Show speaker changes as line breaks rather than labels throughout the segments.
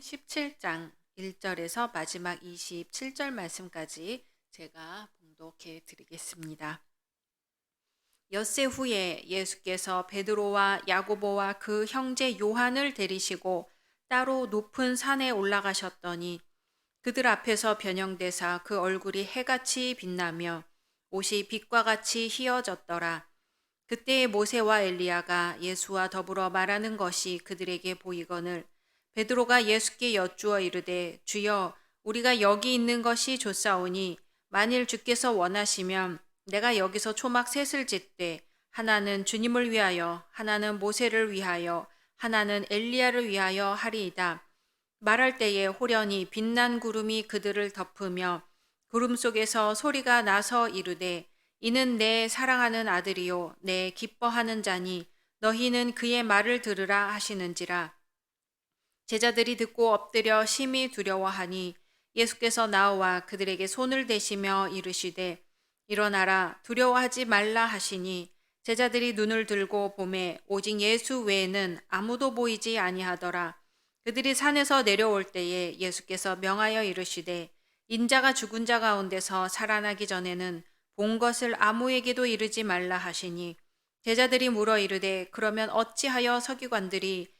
17장 1절에서 마지막 27절 말씀까지 제가 봉독해 드리겠습니다. 엿새 후에 예수께서 베드로와 야고보와 그 형제 요한을 데리시고 따로 높은 산에 올라가셨더니 그들 앞에서 변형되사 그 얼굴이 해같이 빛나며 옷이 빛과 같이 희어졌더라. 그때 모세와 엘리야가 예수와 더불어 말하는 것이 그들에게 보이거늘 베드로가 예수께 여쭈어 이르되 주여 우리가 여기 있는 것이 좋사오니 만일 주께서 원하시면 내가 여기서 초막 셋을 짓되 하나는 주님을 위하여 하나는 모세를 위하여 하나는 엘리야를 위하여 하리이다. 말할 때에 호련히 빛난 구름이 그들을 덮으며 구름 속에서 소리가 나서 이르되 이는 내 사랑하는 아들이요 내 기뻐하는 자니 너희는 그의 말을 들으라 하시는지라 제자들이 듣고 엎드려 심히 두려워하니 예수께서 나와 그들에게 손을 대시며 이르시되 일어나라 두려워하지 말라 하시니 제자들이 눈을 들고 봄에 오직 예수 외에는 아무도 보이지 아니하더라. 그들이 산에서 내려올 때에 예수께서 명하여 이르시되 인자가 죽은 자 가운데서 살아나기 전에는 본 것을 아무에게도 이르지 말라 하시니 제자들이 물어 이르되 그러면 어찌하여 서기관들이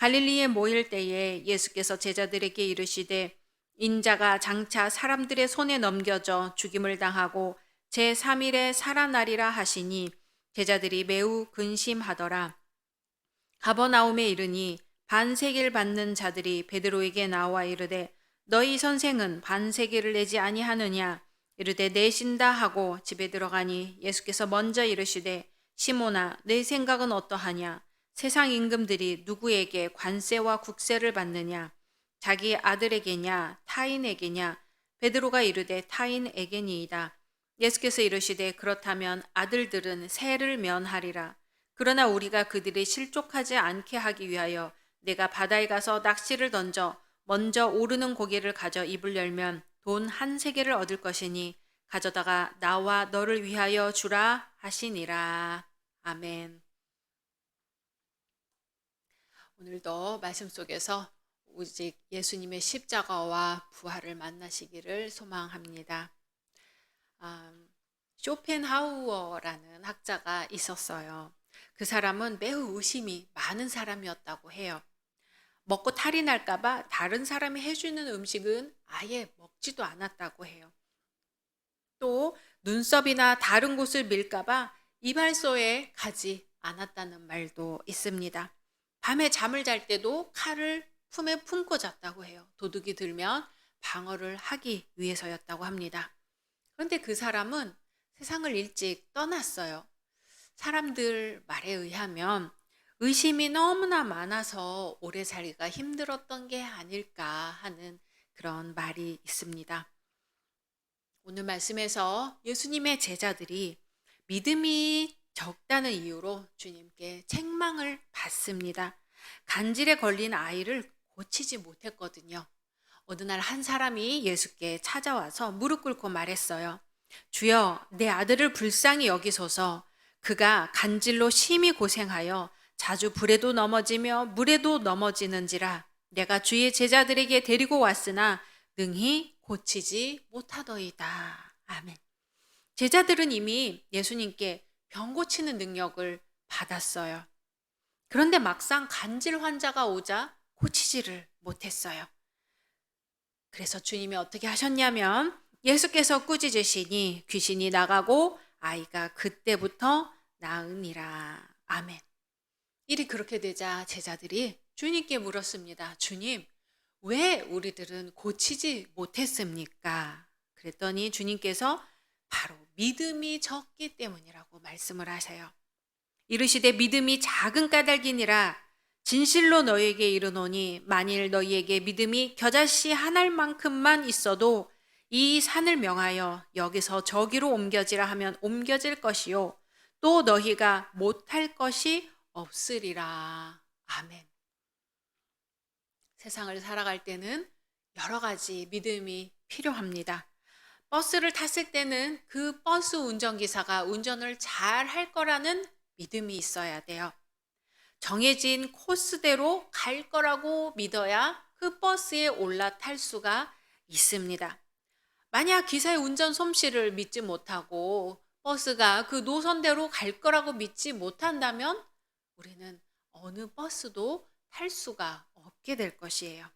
갈릴리에 모일 때에 예수께서 제자들에게 이르시되 인자가 장차 사람들의 손에 넘겨져 죽임을 당하고 제 3일에 살아나리라 하시니 제자들이 매우 근심하더라. 가버나움에 이르니 반세기를 받는 자들이 베드로에게 나와 이르되 너희 선생은 반세기를 내지 아니하느냐? 이르되 내신다 하고 집에 들어가니 예수께서 먼저 이르시되 시모나 내 생각은 어떠하냐 세상 임금들이 누구에게 관세와 국세를 받느냐? 자기 아들에게냐? 타인에게냐? 베드로가 이르되 타인에게니이다. 예수께서 이르시되 그렇다면 아들들은 세를 면하리라. 그러나 우리가 그들이 실족하지 않게 하기 위하여 내가 바다에 가서 낚시를 던져 먼저 오르는 고개를 가져 입을 열면 돈 한 세계를 얻을 것이니 가져다가 나와 너를 위하여 주라 하시니라. 아멘. 오늘도 말씀 속에서 오직 예수님의 십자가와 부활을 만나시기를 소망합니다. 아, 쇼펜하우어라는 학자가 있었어요. 그 사람은 매우 의심이 많은 사람이었다고 해요. 먹고 탈이 날까봐 다른 사람이 해주는 음식은 아예 먹지도 않았다고 해요. 또 눈썹이나 다른 곳을 밀까봐 이발소에 가지 않았다는 말도 있습니다. 밤에 잠을 잘 때도 칼을 품에 품고 잤다고 해요. 도둑이 들면 방어를 하기 위해서였다고 합니다. 그런데 그 사람은 세상을 일찍 떠났어요. 사람들 말에 의하면 의심이 너무나 많아서 오래 살기가 힘들었던 게 아닐까 하는 그런 말이 있습니다. 오늘 말씀에서 예수님의 제자들이 믿음이 적다는 이유로 주님께 책망을 받습니다. 간질에 걸린 아이를 고치지 못했거든요. 어느 날 한 사람이 예수께 찾아와서 무릎 꿇고 말했어요. 주여, 내 아들을 불쌍히 여기소서. 그가 간질로 심히 고생하여 자주 불에도 넘어지며 물에도 넘어지는지라 내가 주의 제자들에게 데리고 왔으나 능히 고치지 못하더이다. 아멘. 제자들은 이미 예수님께 병 고치는 능력을 받았어요. 그런데 막상 간질 환자가 오자 고치지를 못했어요. 그래서 주님이 어떻게 하셨냐면 예수께서 꾸짖으시니 귀신이 나가고 아이가 그때부터 나으니라. 아멘. 일이 그렇게 되자 제자들이 주님께 물었습니다. 주님, 왜 우리들은 고치지 못했습니까? 그랬더니 주님께서 바로 믿음이 적기 때문이라고 말씀을 하세요. 이르시되 믿음이 작은 까닭이니라 진실로 너희에게 이르노니 만일 너희에게 믿음이 겨자씨 한 알만큼만 있어도 이 산을 명하여 여기서 저기로 옮겨지라 하면 옮겨질 것이요 또 너희가 못할 것이 없으리라. 아멘. 세상을 살아갈 때는 여러 가지 믿음이 필요합니다. 버스를 탔을 때는 그 버스 운전기사가 운전을 잘 할 거라는 믿음이 있어야 돼요. 정해진 코스대로 갈 거라고 믿어야 그 버스에 올라탈 수가 있습니다. 만약 기사의 운전 솜씨를 믿지 못하고 버스가 그 노선대로 갈 거라고 믿지 못한다면 우리는 어느 버스도 탈 수가 없게 될 것이에요.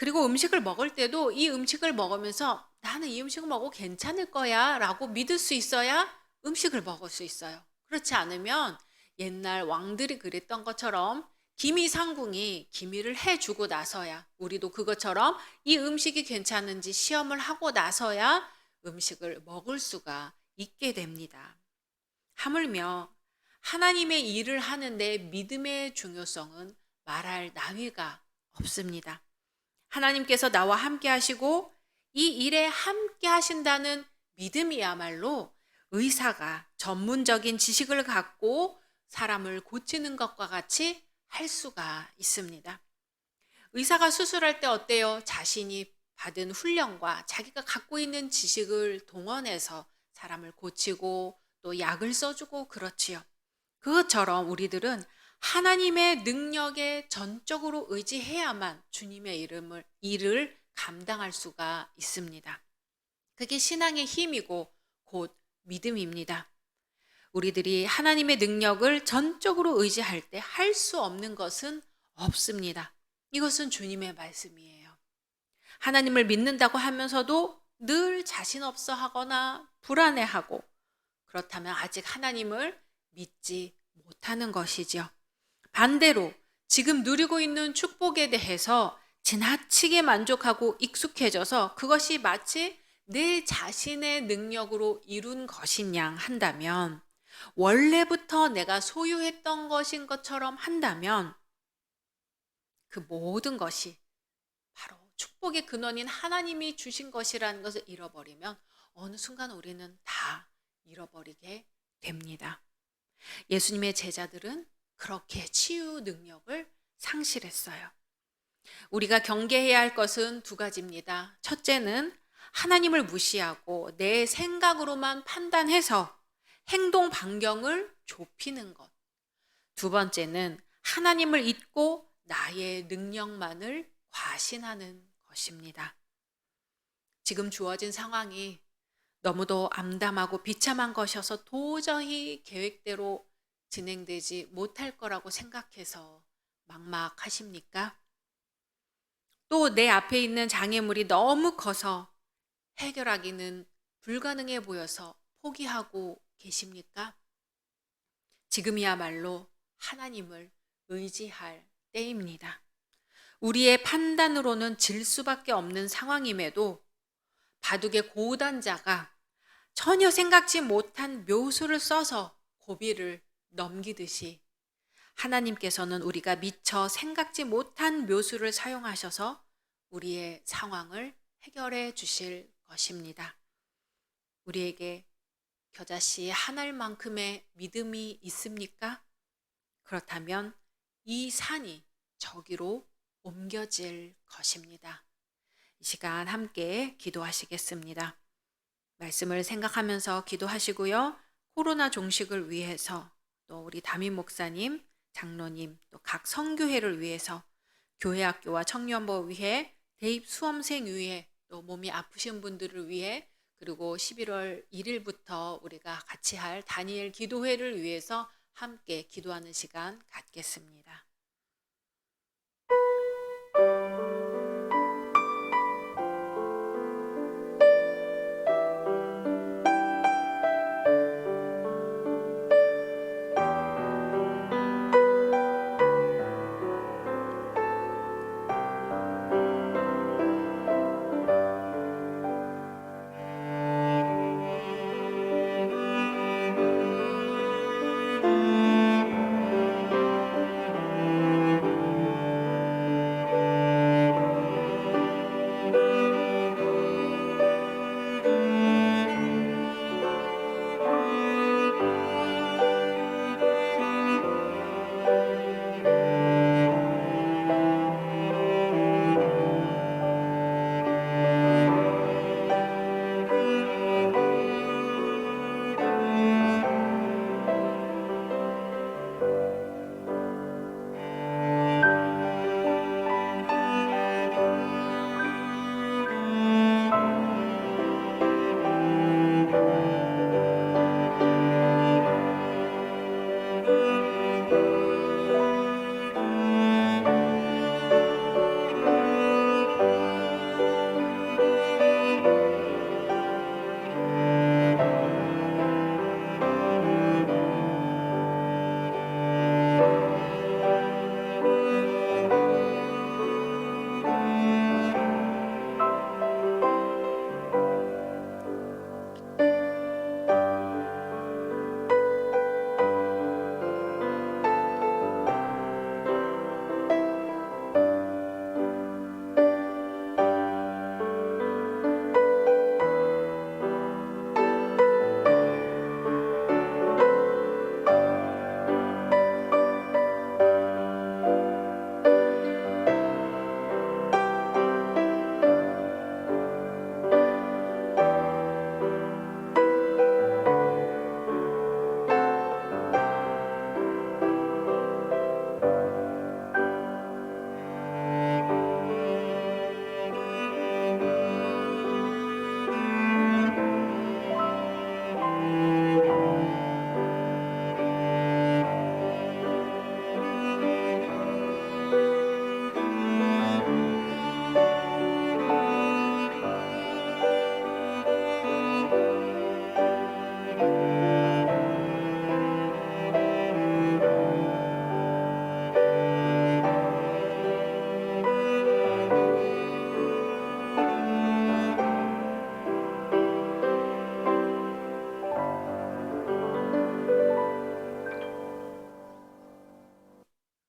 그리고 음식을 먹을 때도 이 음식을 먹으면서 나는 이 음식을 먹어 괜찮을 거야 라고 믿을 수 있어야 음식을 먹을 수 있어요. 그렇지 않으면 옛날 왕들이 그랬던 것처럼 기미 상궁이 기미를 해주고 나서야 우리도 그것처럼 이 음식이 괜찮은지 시험을 하고 나서야 음식을 먹을 수가 있게 됩니다. 하물며 하나님의 일을 하는데 믿음의 중요성은 말할 나위가 없습니다. 하나님께서 나와 함께 하시고 이 일에 함께 하신다는 믿음이야말로 의사가 전문적인 지식을 갖고 사람을 고치는 것과 같이 할 수가 있습니다. 의사가 수술할 때 어때요? 자신이 받은 훈련과 자기가 갖고 있는 지식을 동원해서 사람을 고치고 또 약을 써주고 그렇지요. 그것처럼 우리들은 하나님의 능력에 전적으로 의지해야만 주님의 이름을 일을 감당할 수가 있습니다. 그게 신앙의 힘이고 곧 믿음입니다. 우리들이 하나님의 능력을 전적으로 의지할 때 할 수 없는 것은 없습니다. 이것은 주님의 말씀이에요. 하나님을 믿는다고 하면서도 늘 자신 없어 하거나 불안해하고 그렇다면 아직 하나님을 믿지 못하는 것이죠. 반대로 지금 누리고 있는 축복에 대해서 지나치게 만족하고 익숙해져서 그것이 마치 내 자신의 능력으로 이룬 것인 양 한다면 원래부터 내가 소유했던 것인 것처럼 한다면 그 모든 것이 바로 축복의 근원인 하나님이 주신 것이라는 것을 잃어버리면 어느 순간 우리는 다 잃어버리게 됩니다. 예수님의 제자들은 그렇게 치유 능력을 상실했어요. 우리가 경계해야 할 것은 두 가지입니다. 첫째는 하나님을 무시하고 내 생각으로만 판단해서 행동 반경을 좁히는 것. 두 번째는 하나님을 잊고 나의 능력만을 과신하는 것입니다. 지금 주어진 상황이 너무도 암담하고 비참한 것이어서 도저히 계획대로 진행되지 못할 거라고 생각해서 막막하십니까? 또 내 앞에 있는 장애물이 너무 커서 해결하기는 불가능해 보여서 포기하고 계십니까? 지금이야말로 하나님을 의지할 때입니다. 우리의 판단으로는 질 수밖에 없는 상황임에도 바둑의 고단자가 전혀 생각지 못한 묘수를 써서 고비를 넘기듯이 하나님께서는 우리가 미처 생각지 못한 묘수를 사용하셔서 우리의 상황을 해결해 주실 것입니다. 우리에게 겨자씨 하나만큼의 믿음이 있습니까? 그렇다면 이 산이 저기로 옮겨질 것입니다. 이 시간 함께 기도하시겠습니다. 말씀을 생각하면서 기도하시고요. 코로나 종식을 위해서 또 우리 담임 목사님, 장로님, 또 각 성교회를 위해서 교회 학교와 청년부 위해 대입 수험생 위해 또 몸이 아프신 분들을 위해 그리고 11월 1일부터 우리가 같이 할 다니엘 기도회를 위해서 함께 기도하는 시간 갖겠습니다.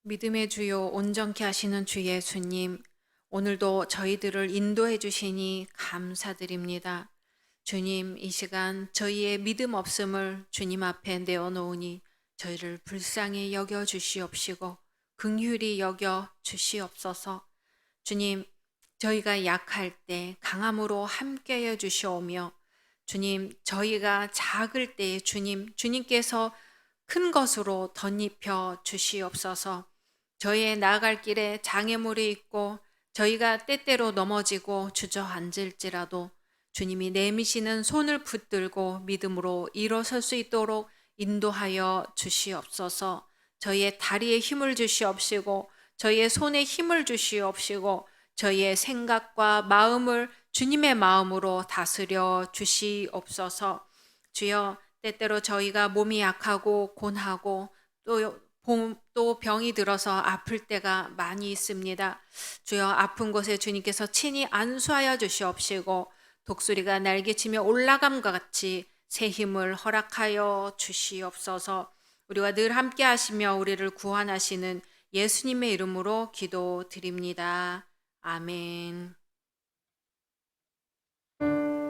믿음의 주요 온전케 하시는 주 예수님, 오늘도 저희들을 인도해 주시니 감사드립니다. 주님, 이 시간 저희의 믿음 없음을 주님 앞에 내어놓으니 저희를 불쌍히 여겨 주시옵시고 긍휼히 여겨 주시옵소서. 주님, 저희가 약할 때 강함으로 함께해 주시오며 주님, 저희가 작을 때 주님, 주님께서 큰 것으로 덧입혀 주시옵소서. 저희의 나아갈 길에 장애물이 있고 저희가 때때로 넘어지고 주저앉을지라도 주님이 내미시는 손을 붙들고 믿음으로 일어설 수 있도록 인도하여 주시옵소서. 저희의 다리에 힘을 주시옵시고 저희의 손에 힘을 주시옵시고 저희의 생각과 마음을 주님의 마음으로 다스려 주시옵소서. 주여 때때로 저희가 몸이 약하고 곤하고 또, 또 병이 들어서 아플 때가 많이 있습니다. 주여 아픈 곳에 주님께서 친히 안수하여 주시옵시고 독수리가 날개치며 올라감과 같이 새 힘을 허락하여 주시옵소서. 우리와 늘 함께 하시며 우리를 구원하시는 예수님의 이름으로 기도드립니다. 아멘.